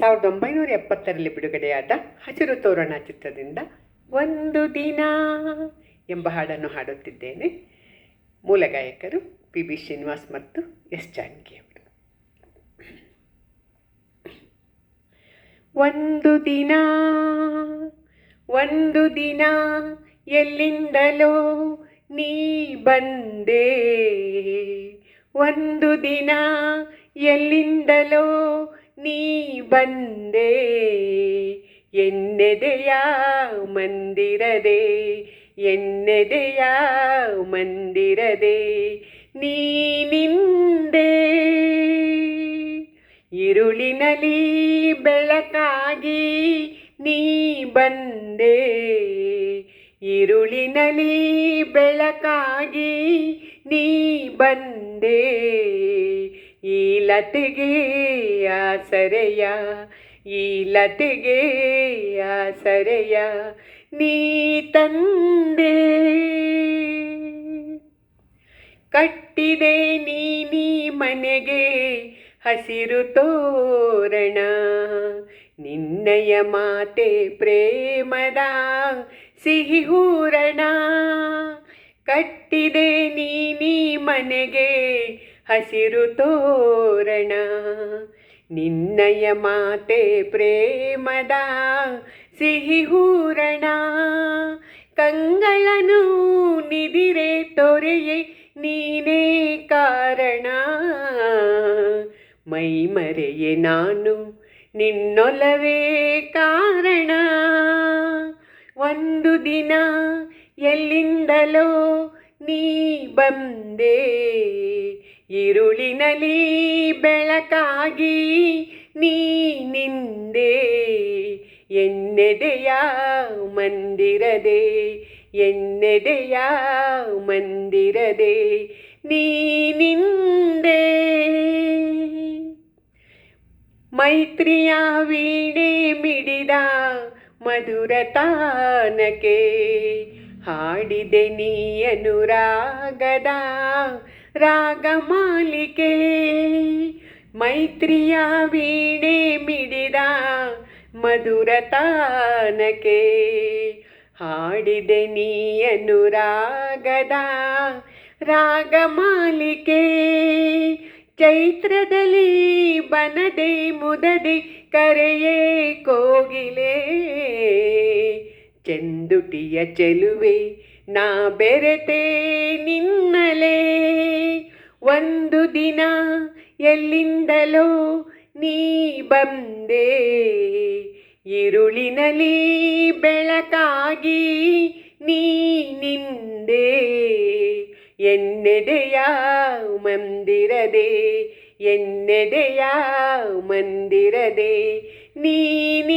ಸಾವಿರದ ಒಂಬೈನೂರ ಎಪ್ಪತ್ತರಲ್ಲಿ ಬಿಡುಗಡೆಯಾದ ಹಸಿರು ತೋರಣ ಚಿತ್ರದಿಂದ ಒಂದು ದಿನ ಎಂಬ ಹಾಡನ್ನು ಹಾಡುತ್ತಿದ್ದೇನೆ. ಮೂಲ ಗಾಯಕರು ಪಿ ಬಿ ಶ್ರೀನಿವಾಸ್ ಮತ್ತು ಎಸ್ ಜಾನಕಿ ಅವರು. ಒಂದು ದಿನ ಒಂದು ದಿನ ಎಲ್ಲಿಂದಲೋ ನೀ ಬಂದೆ. ಒಂದು ದಿನ ಎಲ್ಲಿಂದಲೋ ನೀ ಬಂದೆ, ಎನ್ನೆದೆಯ ಮಂದಿರದೆ ಎನ್ನೆದೆಯ ಮಂದಿರದೆ, ನೀ ನಿಂದೆ. ಇರುಳಿನಲ್ಲಿ ಬೆಳಕಾಗಿ ನೀ ಬಂದೆ ಇರುಳಿನಲ್ಲಿ ಬೆಳಕಾಗಿ ನೀ ಬಂದೆ. ಈ ಲತೆಗೆ ಆಸರೆಯ ಈ ಲತೆಗೆ ಆಸರೆಯ ನೀ ತಂದೆ. ಕಟ್ಟಿದೆ ನೀ ಮನೆಗೆ ಹಸಿರು ತೋರಣ, ನಿನ್ನಯ ಮಾತೆ ಪ್ರೇಮದ ಸಿಹಿ ಹೂರಣ. ಕಟ್ಟಿದೆ ನೀ ಮನೆಗೆ ಹಸಿರು ತೋರಣ. ನಿನ್ನಯ ಮಾತೆ ಪ್ರೇಮದ ಸಿಹಿ ಹೂರಣ. ಕಂಗಳನು ನಿದಿರೆ ತೊರೆಯೇ ನೀನೇ ಕಾರಣ. ಮೈ ಮರೆಯೆ ನಾನು ನಿನ್ನೊಲವೇ ಕಾರಣ. ಒಂದು ದಿನ ಎಲ್ಲಿಂದಲೋ ನೀ ಬಂದೆ. ಇರುಳಿನಲಿ ಬೆಳಕಾಗಿ ನೀ ನಿಂದೆ ಎನ್ನೆದೆಯ ಮಂದಿರದೆ ಎನ್ನೆದೆಯ ಮಂದಿರದೆ ನೀ ನಿಂದೆ ಮೈತ್ರಿಯ ವೀಣೆ ಮಿಡಿದ ಮಧುರತಾನಕೆ ಹಾಡಿದೆ ನೀ ಅನುರಾಗದ ರಾಗಮಾಲಿಕೆ ಮೈತ್ರಿಯ ವೀಣೆ ಮಿಡಿದ ಮಧುರತಾನಕೆ ಹಾಡಿದೆ ನೀ ಅನುರಾಗದ ರಾಗಮಾಲಿಕೆ ಚೈತ್ರದಲ್ಲಿ ಬನದೆ ಮುದದೆ ಕರೆಯೇ ಕೋಗಿಲೆ. ಚೆಂದುಟಿಯ ಚೆಲುವೆ ನಾ ಬೆರೆತೆ ನಿನ್ನಲೇ. ಒಂದು ದಿನ ಎಲ್ಲಿಂದಲೋ ನೀ ಬಂದೆ. ಇರುಳಿನಲ್ಲಿ ಬೆಳಕಾಗಿ ನೀ ನಿಂದೆ. ಎನ್ನೆದೆಯ ಮಂದಿರದೆ ಎನ್ನೆದೆಯ ಮಂದಿರದೆ, ನೀನ